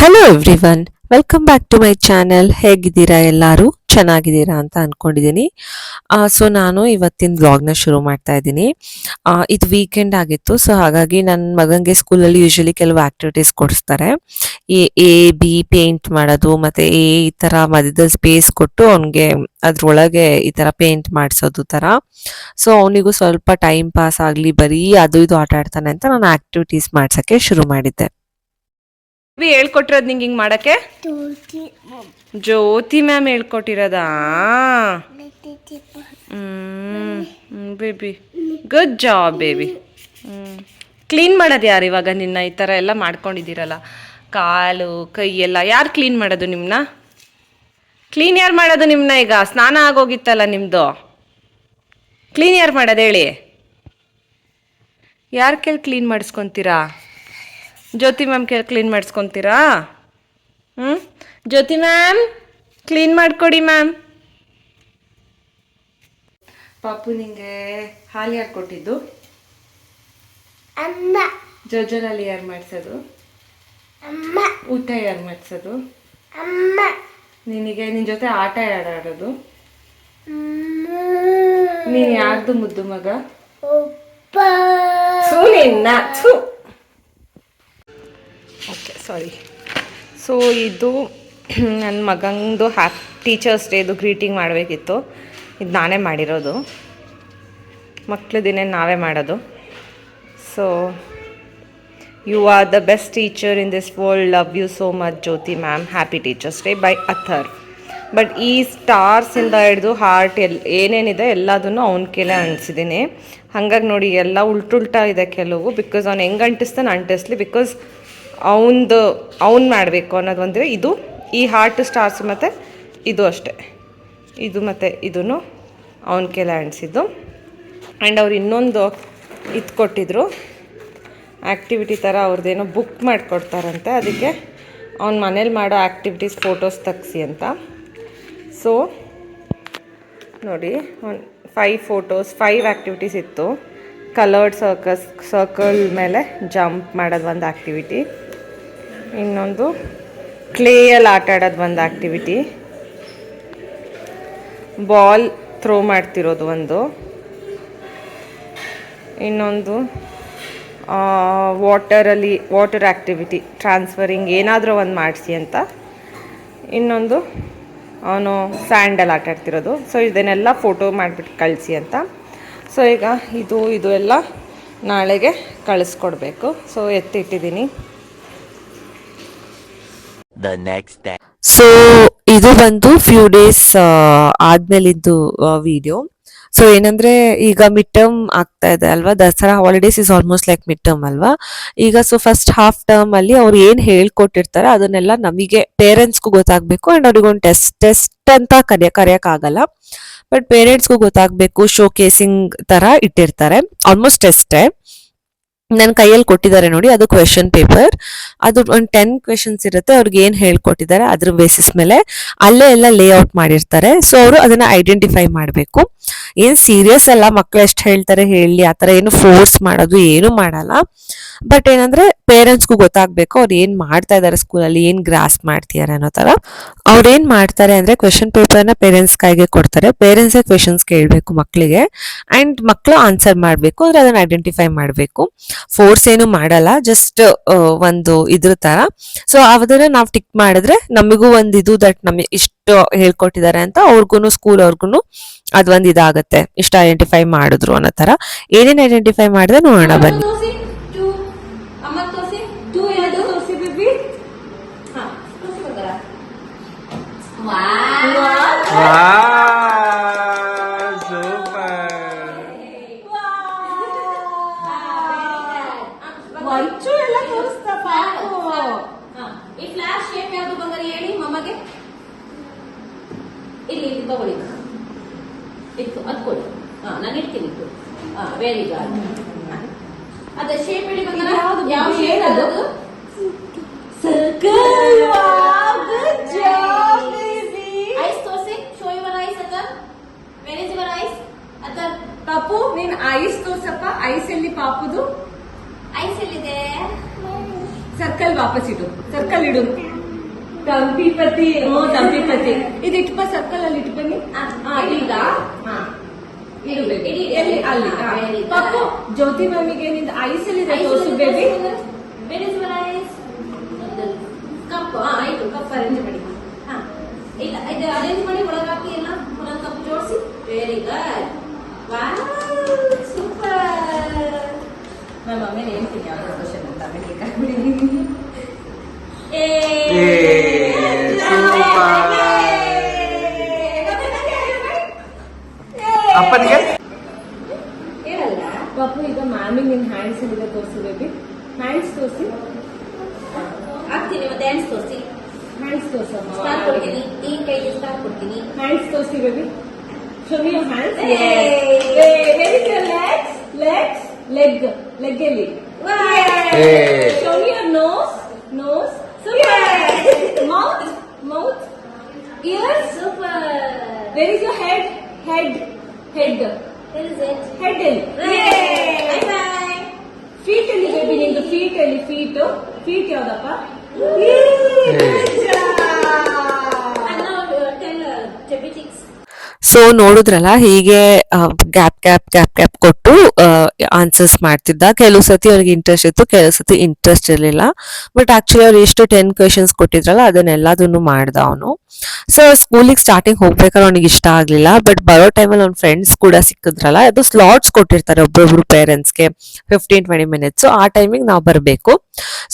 Hello everyone welcome back to my channel ಹೇಗಿದ್ದೀರಾ ಎಲ್ಲರೂ? ಚೆನ್ನಾಗಿದ್ದೀರಾ ಅಂತ ಅಂದ್ಕೊಂಡಿದ್ದೀನಿ ಸೊ ನಾನು ಇವತ್ತಿನ ವ್ಲಾಗ್ನ ಶುರು ಮಾಡ್ತಾ ಇದ್ದೀನಿ. ಇದು ವೀಕೆಂಡ್ ಆಗಿತ್ತು ಸೊ ಹಾಗಾಗಿ ನನ್ನ ಮಗನಿಗೆ ಸ್ಕೂಲಲ್ಲಿ ಯೂಶಲಿ ಕೆಲವು ಆಕ್ಟಿವಿಟೀಸ್ ಕೊಡಿಸ್ತಾರೆ. ಈ ಎ ಬಿ ಪೇಂಟ್ ಮಾಡೋದು, ಮತ್ತೆ ಎ ಈ ಥರ ಮಧ್ಯದಲ್ಲಿ ಸ್ಪೇಸ್ ಕೊಟ್ಟು ಅವನಿಗೆ ಅದರೊಳಗೆ ಈ ಥರ ಪೇಂಟ್ ಮಾಡಿಸೋದು ಥರ ಸೊ ಅವನಿಗೂ ಸ್ವಲ್ಪ ಟೈಮ್ ಪಾಸ್ ಆಗಲಿ, ಬರೀ ಅದು ಇದು ಆಟ ಆಡ್ತಾನೆ ಅಂತ ನಾನು ಆಕ್ಟಿವಿಟೀಸ್ ಮಾಡ್ಸೋಕ್ಕೆ ಶುರು ಮಾಡಿದ್ದೆ. ಹೇಳ್ಕೊಟ್ಟಿರೋದು ನಿಂಗೆ ಹಿಂಗೆ ಮಾಡಕ್ಕೆ? ಜ್ಯೋತಿ ಮ್ಯಾಮ್. ಹೇಳ್ಕೊಟ್ಟಿರೋದಾ? ಹ್ಮ್ baby. Good job baby hmm. Clean ಮಾಡೋದು ಯಾರು ಇವಾಗ ನಿನ್ನ ಈ ಥರ ಎಲ್ಲ ಮಾಡ್ಕೊಂಡಿದ್ದೀರಲ್ಲ? ಕಾಲು ಕೈ ಎಲ್ಲ ಯಾರು ಕ್ಲೀನ್ ಮಾಡೋದು ನಿಮ್ಮನ್ನ ಕ್ಲೀನ್ ಯಾರು ಮಾಡೋದು ನಿಮ್ಮನ್ನ ಈಗ? ಸ್ನಾನ ಆಗೋಗಿತ್ತಲ್ಲ ನಿಮ್ಮದು ಕ್ಲೀನ್ ಯಾರು ಮಾಡೋದು ಹೇಳಿ? ಯಾರು ಕೇಳಿ ಕ್ಲೀನ್ ಮಾಡಿಸ್ಕೊತೀರಾ? ಜ್ಯೋತಿ ಮ್ಯಾಮ್ ಕೇಳಿ ಕ್ಲೀನ್ ಮಾಡಿಸ್ಕೊತೀರಾ? ಹ್ಞೂ ಜ್ಯೋತಿ ಮ್ಯಾಮ್ ಕ್ಲೀನ್ ಮಾಡಿಕೊಡಿ ಮ್ಯಾಮ್. ಪಾಪು ನಿಂಗೆ ಹಾಲು ಯಾರು ಕೊಟ್ಟಿದ್ದು? ಅಮ್ಮ. ಜೋಜೋನಲ್ಲಿ ಯಾರು ಮಾಡಿಸೋದು? ಅಮ್ಮ. ಊಟ ಯಾರು ಮಾಡಿಸೋದು? ಅಮ್ಮ. ನಿನಗೆ ನಿನ್ನ ಜೊತೆ ಆಟ ಯಾರು ಆಡೋದು? ನೀನು ಯಾರ್ದು ಮುದ್ದು ಮಗ? ಸುನಿನ್ನ ಸು ಸಾರಿ ಸೊ ಇದು ನನ್ನ ಮಗಂದು ಹ್ಯಾಪ್ ಟೀಚರ್ಸ್ ಡೇದು ಗ್ರೀಟಿಂಗ್ ಮಾಡಬೇಕಿತ್ತು. ಇದು ನಾನೇ ಮಾಡಿರೋದು. ಮಕ್ಕಳು ದಿನ ನಾವೇ ಮಾಡೋದು. So you are the best teacher in this world love you so much Jyoti ma'am happy teachers day bye other but ಈ ಸ್ಟಾರ್ಸಿಂದ ಹಿಡಿದು ಹಾರ್ಟ್ ಎಲ್, ಏನೇನಿದೆ ಎಲ್ಲದನ್ನು ಅವನ ಕೇಳೇ ಅಂಟಿಸಿದ್ದೀನಿ ಹಾಗಾಗಿ ನೋಡಿ, ಎಲ್ಲ ಉಲ್ಟುಲ್ಟಾ ಇದೆ ಕೆಲವು ಬಿಕಾಸ್ ಅವ್ನು ಹೆಂಗೆ ಅಂಟಿಸ್ತಾನೆ ಅಂಟಿಸ್ಲಿ ಬಿಕಾಸ್ ಅವನದು ಅವ್ನು ಮಾಡಬೇಕು ಅನ್ನೋದು ಒಂದಿದೆ ಇದು ಈ ಹಾರ್ಟ್ ಸ್ಟಾರ್ಸ್ ಮತ್ತು ಇದು ಅಷ್ಟೇ. ಇದು ಮತ್ತು ಇದೂ ಅವನ ಕೆಲ ಅಂಟಿಸಿದ್ದು ಆ್ಯಂಡ್ ಅವ್ರು ಇನ್ನೊಂದು ಇದು ಕೊಟ್ಟಿದ್ರು. ಆ್ಯಕ್ಟಿವಿಟಿ ಥರ ಅವ್ರದ್ದೇನೋ ಬುಕ್ ಮಾಡಿಕೊಡ್ತಾರಂತೆ. ಅದಕ್ಕೆ ಅವ್ನ ಮನೇಲಿ ಮಾಡೋ ಆ್ಯಕ್ಟಿವಿಟೀಸ್ ಫೋಟೋಸ್ ತೆಗ್ಸಿ ಅಂತ. ಸೊ ನೋಡಿ ಒಂದು ಫೈವ್ ಫೋಟೋಸ್ ಫೈವ್ ಆ್ಯಕ್ಟಿವಿಟೀಸ್ ಇತ್ತು. ಕಲರ್ಡ್ ಸರ್ಕಸ್ ಸರ್ಕಲ್ ಮೇಲೆ ಜಂಪ್ ಮಾಡೋದು ಒಂದು ಆ್ಯಕ್ಟಿವಿಟಿ ಇನ್ನೊಂದು ಕ್ಲೇಯಲ್ಲಿ ಆಟ ಆಡೋದು ಒಂದು ಆ್ಯಕ್ಟಿವಿಟಿ ಬಾಲ್ ಥ್ರೋ ಮಾಡ್ತಿರೋದು ಒಂದು. ಇನ್ನೊಂದು ವಾಟರಲ್ಲಿ ವಾಟರ್ ಆ್ಯಕ್ಟಿವಿಟಿ ಟ್ರಾನ್ಸ್ಫರಿಂಗ್ ಏನಾದರೂ ಒಂದು ಮಾಡಿಸಿ ಅಂತ. ಇನ್ನೊಂದು, ಅವನು ಸ್ಯಾಂಡಲ್ ಆಟ ಆಡ್ತಿರೋದು. ಸೊ ಇದನ್ನೆಲ್ಲ ಫೋಟೋ ಮಾಡಿಬಿಟ್ಟು ಕಳಿಸಿ ಅಂತ. ಸೊ ಈಗ ಇದು ಇದು ಎಲ್ಲ ನಾಳೆಗೆ ಕಳಿಸ್ಕೊಡ್ಬೇಕು. ಸೊ ಎತ್ತಿಟ್ಟಿದ್ದೀನಿ. The next day. ಸೊ ಇದು ಬಂದು ಫ್ಯೂ ಡೇಸ್ ಆದ್ಮೇಲಿದ್ದು ವಿಡಿಯೋ ಸೊ ಏನಂದ್ರೆ, ಈಗ ಮಿಡ್ ಟರ್ಮ್ ಆಗ್ತಾ ಇದೆ ಅಲ್ವಾ? Dasara holidays is almost like mid term ಅಲ್ವಾ? ಈಗ ಸೊ ಫಸ್ಟ್ ಹಾಫ್ ಟರ್ಮ್ ಅಲ್ಲಿ ಅವ್ರು ಏನ್ ಹೇಳ್ಕೊಟ್ಟಿರ್ತಾರೆ ಅದನ್ನೆಲ್ಲ ನಮಗೆ ಪೇರೆಂಟ್ಸ್ಗೂ ಗೊತ್ತಾಗ್ಬೇಕು ಅಂಡ್ ಅವ್ರಿಗೊಂದು ಟೆಸ್ಟ್ ಟೆಸ್ಟ್ ಅಂತ ಕರೆಯ ಕರೆಯಕ್ ಆಗಲ್ಲ ಬಟ್ ಪೇರೆಂಟ್ಸ್ಗೂ ಗೊತ್ತಾಗ್ಬೇಕು ಶೋ ಕೇಸಿಂಗ್ ತರ ಇಟ್ಟಿರ್ತಾರೆ. ಆಲ್ಮೋಸ್ಟ್ ಟೆಸ್ಟೇ ನನ್ನ ಕೈಯಲ್ಲಿ ಕೊಟ್ಟಿದ್ದಾರೆ ನೋಡಿ, ಅದು ಕ್ವೆಶನ್ ಪೇಪರ್ ಅದು ಒಂದು ಟೆನ್ ಕ್ವೆಶನ್ಸ್ ಇರುತ್ತೆ, ಅವ್ರಿಗೆ ಏನು ಹೇಳ್ಕೊಟ್ಟಿದ್ದಾರೆ ಅದ್ರ ಬೇಸಿಸ್ ಮೇಲೆ ಅಲ್ಲೇ ಎಲ್ಲ ಲೇಔಟ್ ಮಾಡಿರ್ತಾರೆ. ಸೊ ಅವರು ಅದನ್ನ ಐಡೆಂಟಿಫೈ ಮಾಡಬೇಕು. ಏನು ಸೀರಿಯಸ್ ಅಲ್ಲ ಮಕ್ಕಳು ಎಷ್ಟು ಹೇಳ್ತಾರೆ ಹೇಳಿ, ಆ ಥರ ಏನು ಫೋರ್ಸ್ ಮಾಡೋದು, ಏನು ಮಾಡಲ್ಲ. ಬಟ್ ಏನಂದ್ರೆ ಪೇರೆಂಟ್ಸ್ಗೂ ಗೊತ್ತಾಗಬೇಕು ಅವ್ರು ಏನು ಮಾಡ್ತಾ ಇದ್ದಾರೆ ಸ್ಕೂಲಲ್ಲಿ, ಏನು ಗ್ರಾಸ್ ಮಾಡ್ತಿದ್ದಾರೆ ಅನ್ನೋ ಥರ. ಅವ್ರು ಏನು ಮಾಡ್ತಾರೆ ಅಂದರೆ ಕ್ವೆಶನ್ ಪೇಪರ್ನ ಪೇರೆಂಟ್ಸ್ ಕೈಗೆ ಕೊಡ್ತಾರೆ. ಪೇರೆಂಟ್ಸೇ ಕ್ವೆಶನ್ಸ್ ಕೇಳಬೇಕು ಮಕ್ಕಳಿಗೆ ಆ್ಯಂಡ್ ಮಕ್ಕಳು ಆನ್ಸರ್ ಮಾಡಬೇಕು, ಅಂದರೆ ಅದನ್ನ ಐಡೆಂಟಿಫೈ ಮಾಡಬೇಕು. ಫೋರ್ಸ್ ಏನು ಮಾಡಲ್ಲ ಜಸ್ಟ್ ಒಂದು ಇದ್ರ ತರ. ಸೊ ಅದನ್ನ ನಾವು ಟಿಕ್ ಮಾಡಿದ್ರೆ ನಮಗೂ ಒಂದು ಇದು ದಟ್ ನಮಗೆ ಇಷ್ಟು ಹೇಳ್ಕೊಟ್ಟಿದ್ದಾರೆ ಅಂತ ಅವ್ರಿಗೂ ಸ್ಕೂಲ್ ಅವ್ರಿಗೂ ಅದೊಂದು ಇದಾಗುತ್ತೆ. ಇಷ್ಟು ಐಡೆಂಟಿಫೈ ಮಾಡಿದ್ರು ಅನ್ನೋ ತರ. ಏನೇನು ಐಡೆಂಟಿಫೈ ಮಾಡಿದ್ರೆ ನೋಡೋಣ ಬನ್ನಿ ತೋರಿಸಿ ಟೂ ಅಮ್ಮ ತೋರಿಸಿ ಟೂ ಯಾವುದು ತೋರಿಸಿ ಬೇಬಿ ಹಾ ತೋರಿಸಿ ಬಂಗಾರ ಮಂಚು ಎಲ್ಲ ತೋರಿಸ್ತಾ ಪಾಪು ಈ ಫ್ಲಾಶ್ ಶೇಪ್ ಯಾವುದು ಬಂಗಾರ ಹೇಳಿ ಮಮ್ಮಗೆ ಇಲ್ಲಿ ಇಲ್ಲಿ ತಗೊಳ್ಳಿ ಇತ್ತು ಅದ್ಕೊಳ್ಳಿ ಹಾ ನಾನು ಇಡ್ತೀನಿ ಹಾ ವೆರಿ ಗುಡ್ ಅದ ಶೇಪ್ ಹೇಳಿ ಬಂಗಾರ ಯಾವ ಶೇಪ್ ಅದು circle good job baby eyes ತೋರಿಸಿ ಶೋ ಯುವರ್ ಐಸ್ ಅದ ವೆರ್ ಇಸ್ ಯುವರ್ ಐಸ್ ಅದ ಪಾಪು ನೀನ್ ಐಸ್ ತೋರ್ಸಪ್ಪ ಐಸ್ ಎಲ್ಲಿ ಪಾಪುದು? ಐಸ್ ಎಲ್ಲಿದೆ? ಸರ್ಕಲ್ ವಾಪಸ್ ಇಡು ಸರ್ಕಲ್ ಇಡು. ತಂಪಿಪತಿ ಹ್ಞೂ ತಂಪಿಪತಿ ಇದು ಇಟ್ಪ ಸರ್ಕಲ್ ಅಲ್ಲಿ ಇಟ್ಟು ಬನ್ನಿ ಹಾ, ಈಗ? ಹಾ. ಇಡು baby. ಎಲ್ಲಿ? ಅಲ್ಲಿ. ಪಾಪು ಜ್ಯೋತಿ ಮ್ಯಾಮಿಗೆ ನಿಂದ ಐಸ್ ಎಲ್ಲಿದೆ ತೋರಿಸು ಬೇಬಿ ಕಪ್ ಆಯ್ತು ಕಪ್ ಅರೇಂಜ್ ಮಾಡಿ. ಹಾ. ಇಲ್ಲ ಇದು ಅರೇಂಜ್ ಮಾಡಿ ಒಳಗಾಕಿ ಎಲ್ಲ ಒಂದೊಂದು ಕಪ್ ಜೋಡಿಸಿ. ವೆರಿ ಗುಡ್ ಸೂಪರ್ ನಮ್ಮ ಆಮೇಲೆ ಹೇಳ್ತೀನಿ ಯಾವ್ದು ಕ್ವಶನ್ ಅಂತ ಆಮೇಲೆ ಕೇಳ್ಬಿಡಿ. ಅಪ್ಪನಿಗೆ ಹೇಳಲ್ಲ ಪಪ್ಪು ಈಗ ಮ್ಯಾಮಿಗೆ ನಿನ್ನ ಹ್ಯಾಂಡ್ಸ್ ಅಲ್ಲಿ ತೋರಿಸು ಬೇಬಿ ಹ್ಯಾಂಡ್ಸ್ ತೋರಿಸಿ ಹಾಕ್ತೀನಿ ಮತ್ತೆ ಹ್ಯಾಂಡ್ಸ್ ತೋರಿಸಿ ಹ್ಯಾಂಡ್ಸ್ ಸ್ಟಾರ್ ತೋರಿಸಮ್ಮ ಕೊಡ್ತೀನಿ ಈ ಕೈಗೆ ಸ್ಟಾರ್ ಕೊಡ್ತೀನಿ ಹ್ಯಾಂಡ್ಸ್ ತೋರಿಸಿ baby Show me your hands Hey. Very good legs legs leg leg ಎಲ್ಲಿ Hey. Show me your nose nose mouth mouth ears super where is your head head head head ಎಲ್ಲಿ bye bye feet ಎಲ್ಲಿ baby ನಿಂದು feet ಎಲ್ಲಿ feet feet ಯಾವ್ದಪ್ಪ And now uh, tell uh, Chubby Chicks. so ನೋಡಿದ್ರಲ್ಲ, ಹೀಗೆ gap gap gap gap ಕೊಟ್ಟು answers ಮಾಡ್ತಿದ್ದ. ಕೆಲವು ಸತಿ ಅವ್ರಿಗೆ ಇಂಟ್ರೆಸ್ಟ್ ಇತ್ತು, ಕೆಲವು ಸತಿ ಇಂಟ್ರೆಸ್ಟ್ ಇರಲಿಲ್ಲ. ಬಟ್ ಆಕ್ಚುಲಿ ಅವ್ರು ಎಷ್ಟು ಟೆನ್ ಕ್ವೆಶನ್ಸ್ ಕೊಟ್ಟಿದ್ರಲ್ಲ, ಅದನ್ನೆಲ್ಲದನ್ನು ಮಾಡ್ದ ಅವನು. ಸೊ ಸ್ಕೂಲಿಗೆ ಸ್ಟಾರ್ಟಿಂಗ್ ಹೋಗ್ಬೇಕಾದ್ರೆ ಅವ್ನಿಗೆ ಇಷ್ಟ ಆಗ್ಲಿಲ್ಲ. ಬಟ್ ಬರೋ ಟೈಮಲ್ಲಿ ಅವ್ನ ಫ್ರೆಂಡ್ಸ್ ಕೂಡ ಸಿಕ್ಕಿದ್ರಲ್ಲ, ಅದು ಸ್ಲಾಟ್ಸ್ ಕೊಟ್ಟಿರ್ತಾರೆ ಒಬ್ಬೊಬ್ರು ಪೇರೆಂಟ್ಸ್ಗೆ ಫಿಫ್ಟೀನ್ ಟ್ವೆಂಟಿ ಮಿನಿಟ್ಸ್ ಆ ಟೈಮಿಗೆ ನಾವು ಬರಬೇಕು.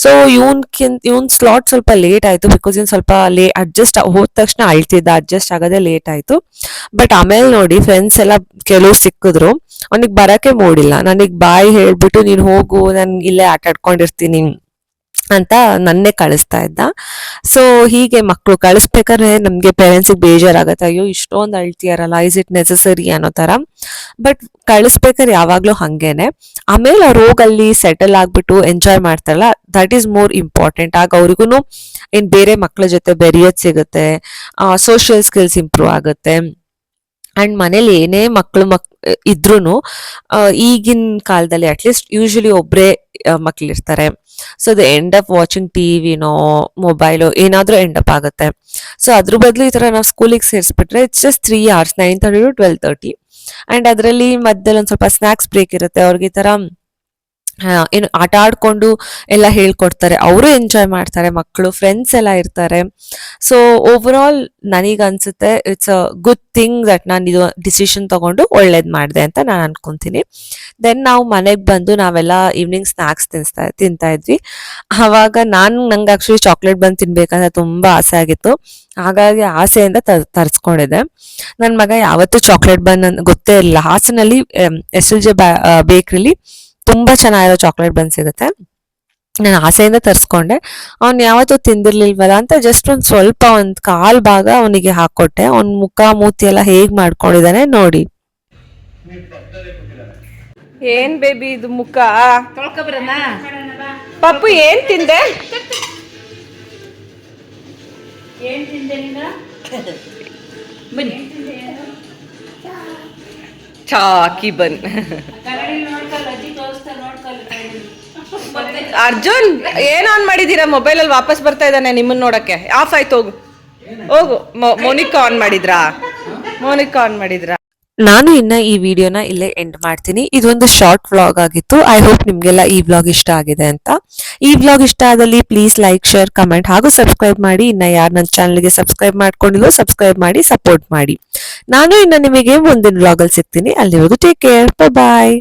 ಸೊ ಇವನ್ಕಿಂತ, ಇವನ್ ಸ್ಲಾಟ್ ಸ್ವಲ್ಪ ಲೇಟ್ ಆಯ್ತು ಬಿಕಾಸ್ ಇವ್ನು ಸ್ವಲ್ಪ ಲೇ ಅಡ್ಜಸ್ಟ್ ಹೋದ ತಕ್ಷಣ ಅಳ್ತಿದ್ದ ಅಡ್ಜಸ್ಟ್ ಆಗೋದೇ ಲೇಟ್ ಆಯ್ತು. ಬಟ್ ಆಮೇಲೆ ನೋಡಿ ಫ್ರೆಂಡ್ಸ್ ಎಲ್ಲ ಕೆಲವು ಸಿಕ್ಕಿದ್ರು, ಅವನಿಗೆ ಬರಕ್ಕೆ ಮೂಡಿಲ್ಲ. ನನಗೆ ಬಾಯ್ ಹೇಳ್ಬಿಟ್ಟು ನೀನು ಹೋಗು, ನಾನು ಇಲ್ಲೇ ಆಟ ಆಡ್ಕೊಂಡಿರ್ತೀನಿ ಅಂತ ನನ್ನೇ ಕಳಿಸ್ತಾ ಇದ್ದ. ಸೊ ಹೀಗೆ ಮಕ್ಕಳು ಕಳಿಸ್ಬೇಕಾದ್ರೆ ನಮಗೆ ಪೇರೆಂಟ್ಸಿಗೆ ಬೇಜಾರಾಗತ್ತೆ. ಅಯ್ಯೋ, ಇಷ್ಟೊಂದು ಅಳ್ತೀಯಾರಲ್ಲ ಇಸ್ ಇಟ್ ನೆಸಸರಿ ಅನ್ನೋ ಥರ. ಬಟ್ ಕಳಿಸ್ಬೇಕಾದ್ರೆ ಯಾವಾಗಲೂ ಹಂಗೇನೆ. ಆಮೇಲೆ ಅವ್ರು ಹೋಗಲ್ಲಿ ಸೆಟಲ್ ಆಗ್ಬಿಟ್ಟು ಎಂಜಾಯ್ ಮಾಡ್ತಾರಲ್ಲ ದಟ್ ಈಸ್ ಮೋರ್ ಇಂಪಾರ್ಟೆಂಟ್ ಆಗ ಅವ್ರಿಗೂ ಇನ್ ಬೇರೆ ಮಕ್ಕಳ ಜೊತೆ ಬೆರೆಯೋದು ಸಿಗುತ್ತೆ ಸೋಷಿಯಲ್ ಸ್ಕಿಲ್ಸ್ ಇಂಪ್ರೂವ್ ಆಗುತ್ತೆ. ಅಂಡ್ ಮನೇಲಿ ಏನೇ ಮಕ್ಕಳು ಮಕ್ ಇದ್ರೂ ಈಗಿನ ಕಾಲದಲ್ಲಿ ಅಟ್ಲೀಸ್ಟ್ ಯೂಶಲಿ ಒಬ್ಬರೇ ಮಕ್ಳಿರ್ತಾರೆ. ಸೊ ಅದು ಎಂಡ್ ಅಪ್ ವಾಚಿಂಗ್ ಟಿವಿನೋ ಮೊಬೈಲು ಏನಾದರೂ ಎಂಡ್ ಅಪ್ ಆಗುತ್ತೆ. ಸೊ ಅದ್ರ ಬದಲು ಈ ಥರ ನಾವು ಸ್ಕೂಲಿಗೆ ಸೇರಿಸ್ಬಿಟ್ರೆ it's just three hours nine thirty to twelve thirty and ಅದರಲ್ಲಿ ಮಧ್ಯದಲ್ಲಿ ಒಂದು ಸ್ವಲ್ಪ ಸ್ನ್ಯಾಕ್ಸ್ ಬ್ರೇಕ್ ಇರುತ್ತೆ, ಅವ್ರಿಗೆ ಈ ಥರ ಏನು ಆಟ ಆಡ್ಕೊಂಡು ಎಲ್ಲ ಹೇಳ್ಕೊಡ್ತಾರೆ. ಅವರು ಎಂಜಾಯ್ ಮಾಡ್ತಾರೆ, ಮಕ್ಕಳು ಫ್ರೆಂಡ್ಸ್ ಎಲ್ಲ ಇರ್ತಾರೆ. ಸೊ ಓವರ್ ಆಲ್ ನನಗೆ ಅನ್ಸುತ್ತೆ it's a good thing that ನಾನು ಇದು ಡಿಸಿಷನ್ ತಗೊಂಡು ಒಳ್ಳೇದು ಮಾಡಿದೆ ಅಂತ ನಾನು ಅನ್ಕೊಂತೀನಿ. ದೆನ್ ನಾವು ಮನೆಗೆ ಬಂದು ನಾವೆಲ್ಲ ಈವ್ನಿಂಗ್ ಸ್ನ್ಯಾಕ್ಸ್ ತಿನ್ಸ್ತಾ, ತಿಂತಾ ಇದ್ವಿ. ಆವಾಗ ನಾನು, ನಂಗೆ ಆ್ಯಕ್ಚುಲಿ ಚಾಕ್ಲೇಟ್ ಬಂದು ತಿನ್ಬೇಕಂತ ತುಂಬ ಆಸೆ ಆಗಿತ್ತು. ಹಾಗಾಗಿ ಆಸೆಯಿಂದ ತರ್, ತರಿಸ್ಕೊಂಡಿದ್ದೆ. ನನ್ನ ಮಗ ಯಾವತ್ತೂ ಚಾಕ್ಲೇಟ್ ಬನ್ ಗೊತ್ತೇ ಇರಲಿಲ್ಲ. ಹಾಸನಲ್ಲಿ ಎಸ್ ಎಲ್ ಜೆ ಬೇಕ್ರಿಲಿ ತುಂಬಾ ಚೆನ್ನಾಗಿರೋ ಚಾಕ್ಲೇಟ್ ಬನ್ ಸಿಗುತ್ತೆ. ನಾನು ಆಸೆಯಿಂದ ತರಿಸ್ಕೊಂಡೆ. ಅವ್ನು ಯಾವತ್ತೂ ತಿಂದಿರ್ಲಿಲ್ವಲ್ಲ ಅಂತ ಜಸ್ಟ್ ಒಂದ್ ಸ್ವಲ್ಪ ಒಂದ್ ಕಾಲು ಭಾಗ ಅವನಿಗೆ ಹಾಕೊಟ್ಟೆ. ಅವ್ನ್ ಮುಖ ಮೂತಿ ಎಲ್ಲ ಹೇಗ್ ಮಾಡ್ಕೊಂಡಿದ್ದಾನೆ ನೋಡಿ. ಏನ್ ಬೇಬಿ ಇದು ಮುಖ? ಪಪ್ಪು ಏನ್ ತಿಂದೆ? ಚಾಕಿ ಬನ್ ಅರ್ಜುನ್, ಏನ್ ಆನ್ ಮಾಡಿದೀರಾ? ಮೊಬೈಲ್ ಅಲ್ಲಿ ವಾಪಸ್ ಬರ್ತಾ ಇದ್ದಾನೆ ನಿಮ್ಮನ್ನ ನೋಡಕ್ಕೆ. ಆಫ್ ಆಯ್ತು, ಹೋಗು. ಹೋಗು. ಮೋನಿಕಾ ಆನ್ ಮಾಡಿದ್ರಾ? ಮೋನಿಕಾ ಆನ್ ಮಾಡಿದ್ರಾ? ನಾನು ಇನ್ನ ಈ ವಿಡಿಯೋನ ಇಲ್ಲೇ ಎಂಡ್ ಮಾಡ್ತೀನಿ. ಇದೊಂದು ಶಾರ್ಟ್ ವ್ಲಾಗ್ ಆಗಿತ್ತು. ಐ ಹೋಪ್ ನಿಮ್ಗೆಲ್ಲ ಈ ವ್ಲಾಗ್ ಇಷ್ಟ ಆಗಿದೆ ಅಂತ. ಈ ವ್ಲಾಗ್ ಇಷ್ಟ ಆದಲ್ಲಿ ಪ್ಲೀಸ್ ಲೈಕ್ ಶೇರ್ ಕಮೆಂಟ್ ಹಾಗೂ ಸಬ್ಸ್ಕ್ರೈಬ್ ಮಾಡಿ. ಇನ್ನ ಯಾರು ನನ್ನ ಚಾನಲ್ಗೆ ಸಬ್ಸ್ಕ್ರೈಬ್ ಮಾಡ್ಕೊಂಡಿಲ್ಲೋ ಸಬ್ಸ್ಕ್ರೈಬ್ ಮಾಡಿ ಸಪೋರ್ಟ್ ಮಾಡಿ. ನಾನು ಇನ್ನ ನಿಮಗೆ ಮುಂದಿನ ವ್ಲಾಗ್ ಅಲ್ಲಿ ಸಿಗ್ತೀನಿ. ಅಲ್ಲಿವರೆಗೂ ಟೇಕ್ ಕೇರ್ ಬಾಯ್